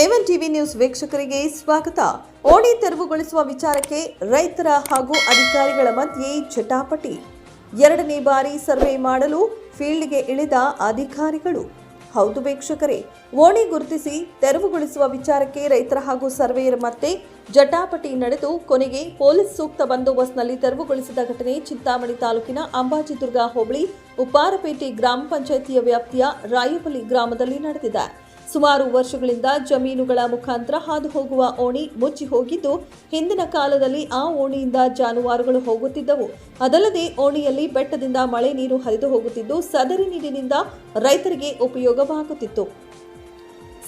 A one TV news ವೀಕ್ಷಕರಿಗೆ ಸ್ವಾಗತ. ಓಣಿ ತೆರವುಗೊಳಿಸುವ ವಿಚಾರಕ್ಕೆ ರೈತರ ಹಾಗೂ ಅಧಿಕಾರಿಗಳ ಮಧ್ಯೆ ಜಟಾಪಟಿ ಎರಡನೇ ಬಾರಿ ಸರ್ವೆ ಮಾಡಲು ಫೀಲ್ಡ್ಗೆ ಇಳಿದ ಅಧಿಕಾರಿಗಳು. ಹೌದು ವೀಕ್ಷಕರೇ, ಓಣಿ ಗುರುತಿಸಿ ತೆರವುಗೊಳಿಸುವ ವಿಚಾರಕ್ಕೆ ರೈತರ ಹಾಗೂ ಸರ್ವೆಯರ್ ಮತ್ತೆ ಜಟಾಪಟಿ ನಡೆದು ಕೊನೆಗೆ ಪೊಲೀಸ್ ಸೂಕ್ತ ಬಂದೋಬಸ್ತ್ನಲ್ಲಿ ತೆರವುಗೊಳಿಸಿದ ಘಟನೆ ಚಿಂತಾಮಣಿ ತಾಲೂಕಿನ ಅಂಬಾಜಿದುರ್ಗ ಹೋಬಳಿ, ಉಪ್ಪಾರಪೇಟೆ ಗ್ರಾಮ ಪಂಚಾಯಿತಿಯ ವ್ಯಾಪ್ತಿಯ ರಾಯಪಲ್ಲಿ ಗ್ರಾಮದಲ್ಲಿ ನಡೆದಿದೆ. ಸುಮಾರು ವರ್ಷಗಳಿಂದ ಜಮೀನುಗಳ ಮುಖಾಂತರ ಹಾದು ಹೋಗುವ ಓಣಿ ಮುಚ್ಚಿ ಹೋಗಿದ್ದು, ಹಿಂದಿನ ಕಾಲದಲ್ಲಿ ಆ ಓಣಿಯಿಂದ ಜಾನುವಾರುಗಳು ಹೋಗುತ್ತಿದ್ದವು. ಅದಲ್ಲದೆ, ಓಣಿಯಲ್ಲಿ ಬೆಟ್ಟದಿಂದ ಮಳೆ ನೀರು ಹರಿದು ಹೋಗುತ್ತಿದ್ದು, ಸದರಿ ನೀರಿನಿಂದ ರೈತರಿಗೆ ಉಪಯೋಗವಾಗುತ್ತಿತ್ತು.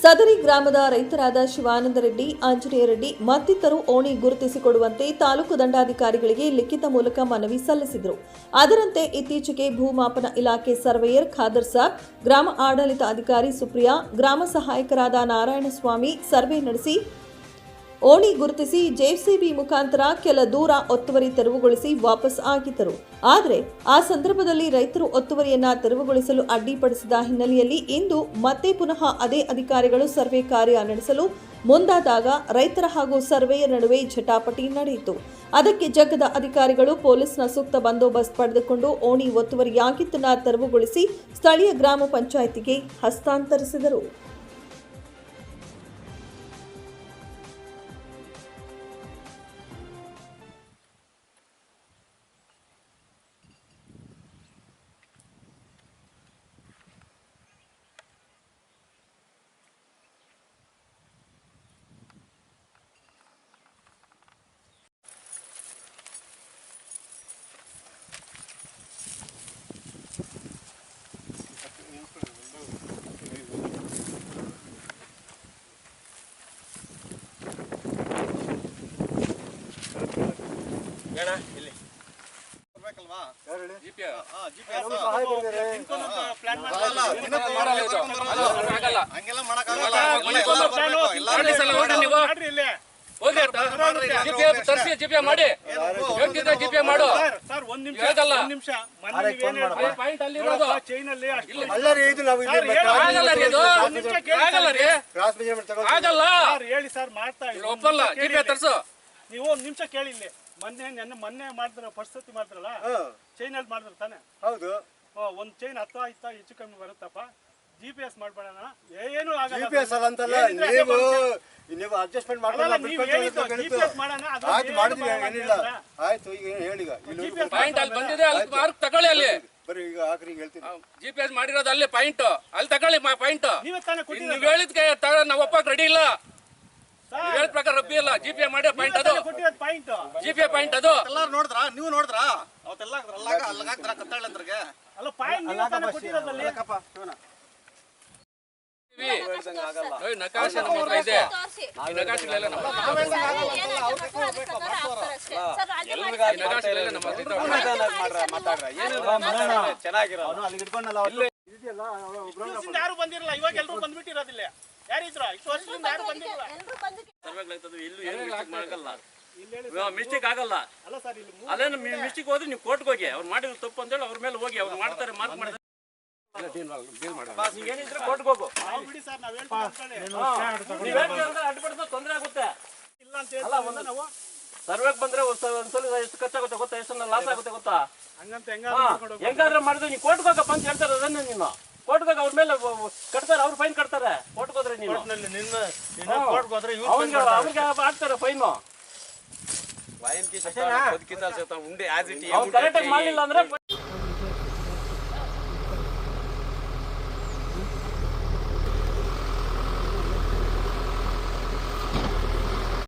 ಸದರಿ ಗ್ರಾಮದ ರೈತರಾದ ಶಿವಾನಂದ ರೆಡ್ಡಿ, ಆಂಜನೇಯ ರೆಡ್ಡಿ ಮತ್ತಿತರು ಓಣಿ ಗುರುತಿಸಿಕೊಡುವಂತೆ ತಾಲೂಕು ದಂಡಾಧಿಕಾರಿಗಳಿಗೆ ಲಿಖಿತ ಮೂಲಕ ಮನವಿ ಸಲ್ಲಿಸಿದರು. ಅದರಂತೆ ಇತ್ತೀಚೆಗೆ ಭೂಮಾಪನ ಇಲಾಖೆ ಸರ್ವೇಯರ್ ಖಾದರ್ ಸಾಬ್, ಗ್ರಾಮ ಆಡಳಿತ ಅಧಿಕಾರಿ ಸುಪ್ರಿಯಾ, ಗ್ರಾಮ ಸಹಾಯಕರಾದ ನಾರಾಯಣಸ್ವಾಮಿ ಸರ್ವೆ ನಡೆಸಿ ಓಣಿ ಗುರುತಿಸಿ ಜೆಸಿಬಿ ಮುಖಾಂತರ ಕೆಲ ದೂರ ಒತ್ತುವರಿ ತೆರವುಗೊಳಿಸಿ ವಾಪಸ್ ಆಗಿದ್ದರು. ಆದರೆ ಆ ಸಂದರ್ಭದಲ್ಲಿ ರೈತರು ಒತ್ತುವರಿಯನ್ನ ತೆರವುಗೊಳಿಸಲು ಅಡ್ಡಿಪಡಿಸಿದ ಹಿನ್ನೆಲೆಯಲ್ಲಿ ಇಂದು ಮತ್ತೆ ಪುನಃ ಅದೇ ಅಧಿಕಾರಿಗಳು ಸರ್ವೆ ಕಾರ್ಯ ನಡೆಸಲು ಮುಂದಾದಾಗ ರೈತರ ಹಾಗೂ ಸರ್ವೆಯ ನಡುವೆ ಜಟಾಪಟಿ ನಡೆಯಿತು. ಅದಕ್ಕೆ ಜಗ್ಗದ ಅಧಿಕಾರಿಗಳು ಪೊಲೀಸ್ನ ಸೂಕ್ತ ಬಂದೋಬಸ್ತ್ ಪಡೆದುಕೊಂಡು ಓಣಿ ಒತ್ತುವರಿಯಾಗಿದ್ದನ್ನ ತೆರವುಗೊಳಿಸಿ ಸ್ಥಳೀಯ ಗ್ರಾಮ ಪಂಚಾಯಿತಿಗೆ ಹಸ್ತಾಂತರಿಸಿದರು. ಹೋಗಿ ತರ್ಸಿ GPA ಮಾಡಿ. ಹೇಳ್ತಿದ್ರೆ ಮಾಡು. ಸರ್ ಒಂದ್ ನಿಮಿಷ ಹೇಳಲ್ಲ ಒಂದ್ ನಿಮಿಷ. ಪಾಯಿಂಟ್ ಅಲ್ಲಿ ಇರೋದು. ಚೈನ್ ಅಲ್ಲಿ ಅಷ್ಟು. ಅಲ್ಲರಿ ಇದು ನಾವು ಹೇಳಿ. ಆಗಲ್ಲ ರೀ ಇದು. ನಿಮಿಷ ಆಗಲ್ಲ ರೀ. ಕ್ರಾಸ್ ಮೆಜರ್ಮೆಂಟ್ ತಗೊಂಡು ಆಗಲ್ಲ. ಸರ್ ಹೇಳಿ ಸರ್ ಮಾಡ್ತಾ. ಒಪ್ಪಲ್ಲ. ತರ್ಸು. ನೀವು ಒಂದ್ ನಿಮಿಷ ಕೇಳಿ ಇಲ್ಲಿ. ಮೊನ್ನೆ ನೆನ್ನೆ ಮೊನ್ನೆ ಮಾಡಿದ್ರ ಫಸ್ಟ್ ಸತಿ ಮಾಡಿದ್ರಲ್ಲ? ಹಾ, ಚೈನ್ ಅಲ್ಲಿ ಮಾಡಿದ್ರ ತಾನೆ? ಹೌದು. ಒಂದ್ ಚೈನ್ ಹತ್ತ ಇತ್ತ ಹೆಚ್ಚು ಕಮ್ಮಿ ಬರುತ್ತಪ್ಪ? ಜಿ ಪಿ ಎಸ್ ಮಾಡ್ಬೇಡಣ ಏನು ಆಗಲ್ಲ ಜಿ ಪಿ ಎಸ್ ಅಂತಲ್ಲ ನೀವು. ನೀವು ಅಡ್ಜಸ್ಟ್ಮೆಂಟ್ ಅದು ಆಯ್ತು ಮಾಡಿದ್ವಿ ಏನಿಲ್ಲ. ಆಯ್ತು ಈಗ ಹೇಳಿಗ? ಇಲ್ಲಿ ಪಾಯಿಂಟ್ ಅಲ್ಲಿ ಬಂದಿದೆ ಅಲ್ಲಿ ಮಾರ್ಕ್ ತಗೊಳ್ಳಿ ಅಲ್ಲಿ. ಬರೀ ಈಗ ಆಕ್ರಿ ಹೇಳ್ತೀನಿ. ಜಿ ಪಿ ಎಸ್ ಮಾಡಿರೋದು ಅಲ್ಲಿ ಪಾಯಿಂಟ್ ಅಲ್ಲಿ ತಗೊಳ್ಳಿ ಪಾಯಿಂಟ್ ನೀವೇ ಹೇಳಿದ್ಕೆ ನಾವು ಒಪ್ಪಕ್ ರೆಡಿ ಇಲ್ಲ. ಹೇಳಿದ ಪ್ರಕಾರ ರಬ್ಬಿ ಇಲ್ಲ ಜಿ ಪಿ ಎ ಮಾಡಿ ಪಾಯಿಂಟ್ ನೀವೇ ಅದು point G P A point ಅದು. ಎಲ್ಲಾರು ನೋಡಿದ್ರಾ? ನೀವು ನೋಡಿದ್ರಾ? ಅವತ್ತೆಲ್ಲ ಅಲ್ಲಾಗ ಅಲ್ಲಾಗ್ತಾರ ಕತ್ತಾಳಂದ್ರಿಗೆ ಅಲ್ಲ ಪಾಯಿಂಟ್ ನೀವೇ ತಾನೇ ಕೊಟ್ಟಿರೋದಲ್ಲಿ. ಓಯ್, ನಕಾಶೆ ನಮ್ಮ ಹತ್ರ ಇದೆ. ಈ ನಕಾಶೆಗಳೆಲ್ಲ ನಮ್ಮ ಹತ್ರ ಇದೆ. ಈ ನಕಾಶೆಗಳೆಲ್ಲ ನಮ್ಮ ಹತ್ರ ಇದೆ. ಚೆನ್ನಾಗಿರೋ ಅಲ್ಲಿ ಯಾರು ಬಂದಿರಲ್ಲ? ಇವಾಗ ಎಲ್ಲರೂ ಬಂದ್ಬಿಟ್ಟಿರೋದಿಲ್ಲ ಯಾರಿದ್ರ ಇಷ್ಟು ವರ್ಷದಿಂದ ಯಾರು ಬಂದಿರಲ್ಲ ಮಿಸ್ಟೇಕ್ ಆಗಲ್ಲ. ಅಲ್ಲ ಸರ್ ಇಲ್ಲಿ ಮೂರು ಅಲ್ಲೇನು ಮಿಸ್ಟೇಕ್ ಹೋದ್ರೆ ನೀವು ಕೋರ್ಟ್ಗೆ ಹೋಗಿ ಅವ್ರು ಮಾಡಿದ್ರು ತಪ್ಪು ಅಂತೇಳಿ ಅವ್ರ ಮೇಲೆ ಹೋಗಿ ಅವ್ರು ಮಾಡ್ತಾರೆ ಮಾರ್ಕ್ ಮಾಡಿದ್ರೆ ಏನಿದ್ರೆ ಕೋರ್ಟ್ಗೆ ಹೋಗು. ನಾವು ಬಿಡಿ ಸರ್ ನಾವ್ ಹೇಳ್ತೀವಿ ತೊಂದ್ರೆ ಆಗುತ್ತೆ. ಇಲ್ಲ ಅಂತ ನಾವು. ಸರ್ವೆಗೆ ಬಂದ್ರೆ ಒಂದ್ ಸಲ- ಒಂದ್ಸಲ ಎಷ್ಟು ಖರ್ಚಾಗುತ್ತೆ ಗೊತ್ತಾ? ಎಷ್ಟು ಲಾಸ್ ಆಗುತ್ತೆ ಗೊತ್ತಾ. ಹೆಂಗಾದ್ರೆ ಮಾಡಿದ್ರೆ ನೀವು ಕೋರ್ಟ್ಗೆ ಹೋಗಪ್ಪ ಅಂತ ಹೇಳ್ತಾರೆ ಅದನ್ನೇ ನೀನು. ಕೋರ್ಟ್ಗೆ ಹೋಗಿ ಅವ್ರ ಮೇಲೆ ಕಟ್ತಾರೆ ಅವ್ರು ಫೈನ್ ಕಟ್ತಾರೆ. ಕೋರ್ಟ್ಗೆ ಹೋದ್ರೆ ನೀನು. ನಲ್ಲಿ ನಿನ್ನ ನಿನ್ನ ಹಾ. ಕೋರ್ಟ್ಗೆ ಹೋದ್ರೆ ಇವ್ರು ಅವ್ನಿಗೆ ಅವ್ರಿಗೆ ಹಾಕ್ತಾರೆ ಫೈನು ವಾಯನ್ ಕಿ ಬದುಕಿದ್ದ ಉಂಡೆ ಆಸ್ ಇಟ್ ಕರೆಕ್ಟಾಗಿ ಮಾಡಲಿಲ್ಲ ಅಂದ್ರೆ